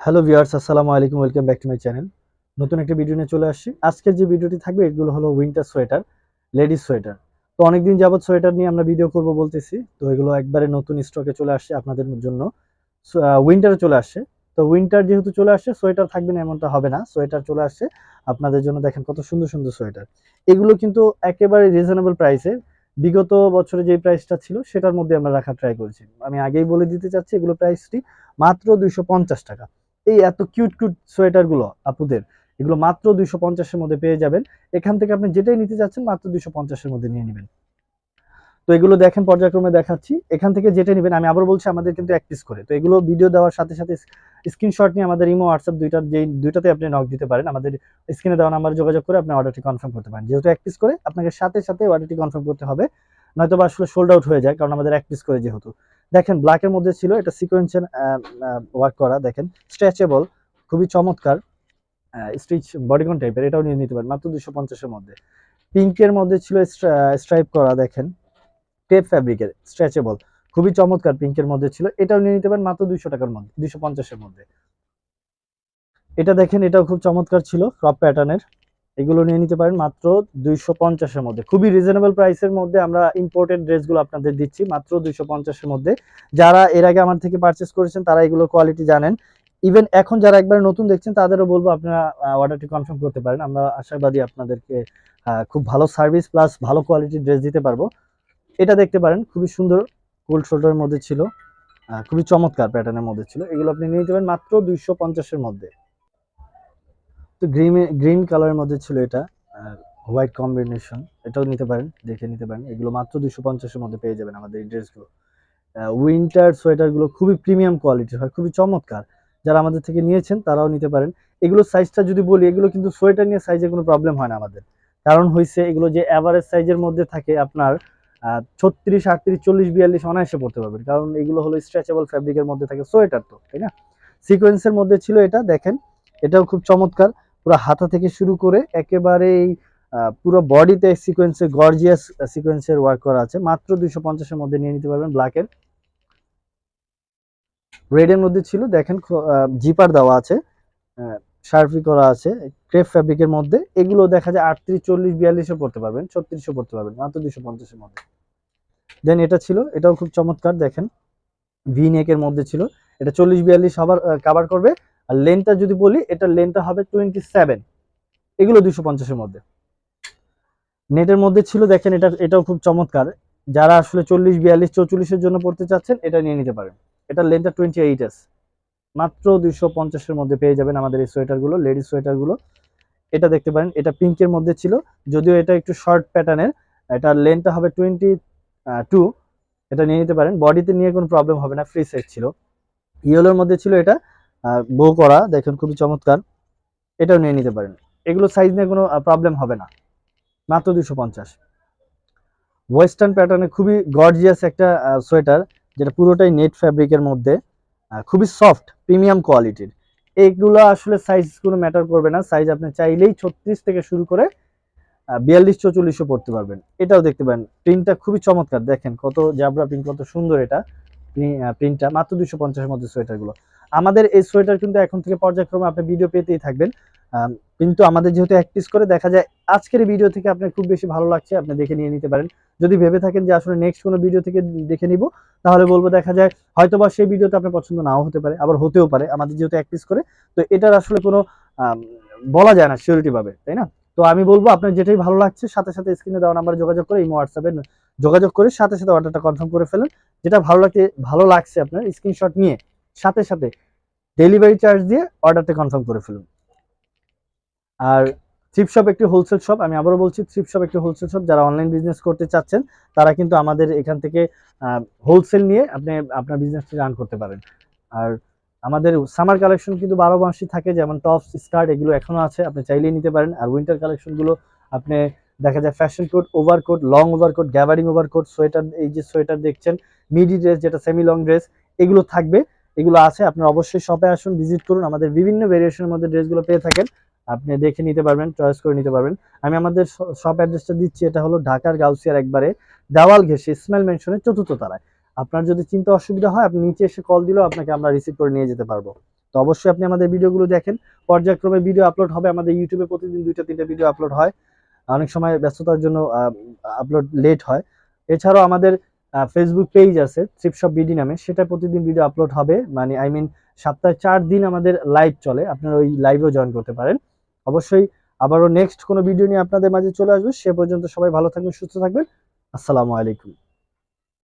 Hello viewers আসসালামু আলাইকুম welcome back to my channel নতুন একটা ভিডিও নিয়ে চলে আসছি। আজকের যে ভিডিওটি থাকবে, এগুলো হলো উইন্টার সোয়েটার লেডিস সোয়েটার তো অনেকদিন যাবত সোয়েটার নিয়ে আমরা ভিডিও করব বলতেছি। তো এগুলো একবারে নতুন স্টকে চলে আসছে আপনাদের জন্য। উইন্টারে চলে আসছে। তো উইন্টার যেহেতু চলে আসছে সোয়েটার থাকবে না, এমনটা হবে না। সোয়েটার চলে আসছে। আপনাদের জন্য দেখেন কত সুন্দর সুন্দর সোয়েটার এগুলো কিন্তু একেবারে রিজনেবল প্রাইসে বিগত বছরে যে প্রাইসটা ছিল, সেটার মধ্যে আমরা রাখার ট্রাই করেছি। আমি আগেই বলে দিতে চাচ্ছি, এগুলো প্রাইসটি মাত্র দুইশো পঞ্চাশ টাকা। এই এত কিউট কিউট সোয়েটারগুলো আপুদের, এগুলো মাত্র দুইশো পঞ্চাশের মধ্যে পেয়ে যাবেন। এখান থেকে আপনি যেটাই নিতে যাচ্ছেন, মাত্র দুইশো পঞ্চাশের মধ্যে নিয়ে নেবেন। তো এগুলো দেখেন, পর্যায়ক্রমে দেখাচ্ছি। এখান থেকে যেটা নেবেন, আমি আবার বলছি আমাদের কিন্তু এক পিস করে। তো এগুলো ভিডিও দেওয়ার সাথে সাথে স্ক্রিনশট নিয়ে আমাদের ইমো হোয়াটসঅ্যাপ দুইটার যেই দুইটাতে আপনি নক দিতে পারেন। আমাদের স্ক্রিনে দেওয়া নাম্বারে যোগাযোগ করে আপনি অর্ডারটি কনফার্ম করতে পারেন। যেহেতু এক পিস করে, আপনাকে সাথে সাথে অর্ডারটি কনফার্ম করতে হবে। নয়তো বা আসলে সোল্ড আউট হয়ে যায়, কারণ আমাদের এক পিস করে যেহেতু। দেখেন ব্ল্যাকের মধ্যে ছিল, এটা সিকোয়েন্সের ওয়ার্ক করা, দেখেন। স্ট্রেচেবল খুবই চমৎকার স্টিচ বডিকন টাইপের এটাও নিয়ে নিতে পারেন, মাত্র দুশো পঞ্চাশের মধ্যে। পিঙ্কের মধ্যে ছিল স্ট্রাইপ করা, দেখেন। টেপ ফ্যাব্রিকের স্ট্রেচেবল খুবই চমৎকার পিঙ্কের মধ্যে ছিল, এটাও নিয়ে নিতে পারেন, মাত্র দুইশো টাকার মধ্যে দুইশো পঞ্চাশের মধ্যে। এটা দেখেন, এটাও খুব চমৎকার ছিল ক্রপ প্যাটার্নের এগুলো নিয়ে নিতে পারেন মাত্র দুইশো পঞ্চাশের মধ্যে। খুবই রিজনেবল প্রাইসের মধ্যে আমরা ইম্পোর্টেড ড্রেসগুলো আপনাদের দিচ্ছি, মাত্র দুইশো পঞ্চাশের মধ্যে। যারা এর আগে আমার থেকে পারচেস করেছেন, তারা এগুলো কোয়ালিটি জানেন। ইভেন এখন যারা একবার নতুন দেখছেন, তাদেরও বলব আপনারা অর্ডারটি কনফার্ম করতে পারেন। আমরা আশাবাদী আপনাদেরকে খুব ভালো সার্ভিস প্লাস ভালো কোয়ালিটির ড্রেস দিতে পারব। এটা দেখতে পারেন, খুবই সুন্দর কোল্ড শোল্ডারের মধ্যে ছিল খুবই চমৎকার প্যাটার্নের মধ্যে ছিল। এগুলো আপনি নিয়ে নিতে পারেন মাত্র দুইশো পঞ্চাশের মধ্যে। তো গ্রিন গ্রিন কালারের মধ্যে ছিল এটা হোয়াইট কম্বিনেশন এটাও নিতে পারেন, দেখে নিতে পারেন। এগুলো মাত্র দুশো পঞ্চাশের মধ্যে পেয়ে যাবেন আমাদের এই ড্রেসগুলো উইন্টার সোয়েটারগুলো খুবই প্রিমিয়াম কোয়ালিটির হয়, খুবই চমৎকার। যারা আমাদের থেকে নিয়েছেন, তারাও নিতে পারেন। এগুলো সাইজটা যদি বলি, এগুলো কিন্তু সোয়েটার নিয়ে সাইজে কোনো প্রবলেম হয় না আমাদের। কারণ হয়েছে এগুলো যে অ্যাভারেজ সাইজের মধ্যে থাকে, আপনার ছত্রিশ, আটত্রিশ, চল্লিশ, বিয়াল্লিশ অনায়াসে পড়তে পারবেন। কারণ এগুলো হলো স্ট্রেচেবল ফ্যাব্রিকের মধ্যে থাকে সোয়েটার তো, তাই না? সিকোয়েন্সের মধ্যে ছিল এটা, দেখেন। এটাও খুব চমৎকার। পুরো হাতা থেকে শুরু করে একেবারেই আহ, পুরো বডিতে সিকোয়েন্সের গর্জিয়াস সিকোয়েন্সের ওয়ার্ক করা আছে। মাত্র দুইশো পঞ্চাশের মধ্যে নিয়ে নিতে পারবেন ব্ল্যাকের রেড এর মধ্যে ছিল দেখেন জিপার দেওয়া আছে। শার্পি করা আছে ক্রেপ ফ্যাব্রিকের মধ্যে। এগুলো দেখা যায় আটত্রিশ চল্লিশ বিয়াল্লিশও পড়তে পারবেন ছত্রিশও পড়তে পারবেন মাত্র দুশো পঞ্চাশের মধ্যে। দেন এটা ছিল এটাও খুব চমৎকার দেখেন। ভি নেকের মধ্যে ছিল। এটা চল্লিশ বিয়াল্লিশ আবার কাভার করবে। আর লেনটা যদি বলি এটা লেনটা হবে টোয়েন্টি সেভেন এগুলো দুশো পঞ্চাশের মধ্যে। নেটের মধ্যে ছিল, দেখেন এটা, এটাও খুব চমৎকার। যারা আসলে চল্লিশ, বিয়াল্লিশ চৌচল্লিশের জন্য পড়তে চাচ্ছেন, এটা নিয়ে নিতে পারেন। এটা লেনটা টোয়েন্টি এইট এস মাত্র দুইশো পঞ্চাশের মধ্যে পেয়ে যাবেন আমাদের এই সোয়েটারগুলো লেডিস সোয়েটারগুলো। এটা দেখতে পারেন, এটা পিঙ্কের মধ্যে ছিল, যদিও এটা একটু শর্ট প্যাটার্নের এটা লেনটা হবে টোয়েন্টি টু এটা নিয়ে নিতে পারেন। বডিতে নিয়ে কোনো প্রবলেম হবে না ফ্রি সাইজ ছিল। ইয়েলোর মধ্যে ছিল এটা বো করা, দেখেন খুবই চমৎকার। এটাও নিয়ে নিতে পারেন। এগুলো সাইজ নিয়ে কোনো প্রবলেম হবে না। মাত্র দুশো পঞ্চাশ। ওয়েস্টার্ন প্যাটার্নে খুবই গর্জিয়াস একটা সোয়েটার যেটা পুরোটাই নেট ফ্যাব্রিকের মধ্যে খুবই সফট প্রিমিয়াম কোয়ালিটির এইগুলো আসলে সাইজ কোনো ম্যাটার করবে না। সাইজ আপনি চাইলেই ছত্রিশ থেকে শুরু করে বিয়াল্লিশ, চৌচল্লিশও পড়তে পারবেন। এটাও দেখতে পারেন। প্রিন্টটা খুবই চমৎকার। দেখেন কত জাবরা প্রিন্ট কত সুন্দর এটা। প্রিন্টটা মাত্র দুশো পঞ্চাশের মধ্যে সোয়েটারগুলো আমাদের এই সোয়েটার কিন্তু এখন থেকে পর্যায়ক্রমে আপনি ভিডিও পেতেই থাকবেন। কিন্তু আমাদের যেহেতু এক পিস করে দেখা যায় আজকের ভিডিও থেকে আপনার খুব বেশি ভালো লাগছে, আপনি দেখে নিয়ে নিতে পারেন। যদি ভেবে থাকেন যে আসলে নেক্সট কোনো ভিডিও থেকে দেখে নিব, তাহলে বলব দেখা যায় হয়তো বা সেই ভিডিওতে আপনার পছন্দ নাও হতে পারে, আবার হতেও পারে, আমাদের যেহেতু এক পিস করে। তো এটার আসলে কোনো বলা যায় না সিওরিটি পাবে তাই না? তো আমি বলব আপনার যেটাই ভালো লাগছে, সাথে সাথে স্ক্রিনে দেওয়া নাম্বারে যোগাযোগ করে, এই হোয়াটসঅ্যাপে যোগাযোগ করে, সাথে সাথে অর্ডারটা কনফার্ম করে ফেলেন। যেটা ভালো লাগছে ভালো লাগছে আপনার স্ক্রিনশট নিয়ে সাথে সাথে ডেলিভারি চার্জ দিয়ে অর্ডারটা কনফার্ম করে ফেলুন। আর থ্রিপ শপ একটি হোলসেল শপ আমি আবারও বলছি থ্রিপ শপ একটি হোলসেল শপ যারা অনলাইন বিজনেস করতে চাচ্ছেন, তারা কিন্তু আমাদের এখান থেকে হোলসেল নিয়ে আপনি আপনার বিজনেসটি রান করতে পারেন। আর আমাদের সামার কালেকশন কিন্তু বারো মাসই থাকে, যেমন টপস স্কার্ট এগুলো এখনও আছে, আপনি চাইলেই নিতে পারেন। আর উইন্টার কালেকশনগুলো আপনি, দেখা যায় fashion coat overcoat long overcoat gabardine overcoat sweater এই যে সোয়েটার দেখছেন মিডি ড্রেস যেটা সেমি লং ড্রেস এগুলো থাকবে। এগুলো আছে, আপনার অবশ্যই শপে আসুন ভিজিট করুন। আমাদের বিভিন্ন ভেরিয়েশনের মধ্যে ড্রেসগুলো পেয়ে থাকেন। আপনি দেখে নিতে পারবেন চয়েস করে নিতে পারবেন। আমি আমাদের শপ অ্যাড্রেসটা দিচ্ছি, এটা হলো ঢাকার গাউসিয়ার একবারে দেওয়াল ঘেসে ইসমাইল মেনশনের চতুর্থ তারায় আপনার যদি চিন্তা অসুবিধা হয়, আপনি নিচে এসে কল দিলেও আপনাকে আমরা রিসিভ করে নিয়ে যেতে পারব। তো তো অবশ্যই আপনি আমাদের ভিডিওগুলো দেখেন। পর্যায়ক্রমে ভিডিও আপলোড হবে। আমাদের ইউটিউবে প্রতিদিন দুইটা, তিনটা ভিডিও আপলোড হয়। অনেক সময় ব্যস্ততার জন্য আপলোড লেট হয়। এছাড়াও আমাদের ফেসবুক পেজ আছে ট্রিপশপ বিডি নামে। সেটা প্রতিদিন ভিডিও আপলোড হবে। মানে আই মিন সপ্তাহে চার দিন আমাদের লাইভ চলে। আপনারা ওই লাইভেও জয়েন করতে পারেন। অবশ্যই আবারও নেক্সট কোনো ভিডিও নিয়ে আপনাদের মাঝে চলে আসবে। সে পর্যন্ত সবাই ভালো থাকবেন, সুস্থ থাকবেন। আসসালামু আলাইকুম।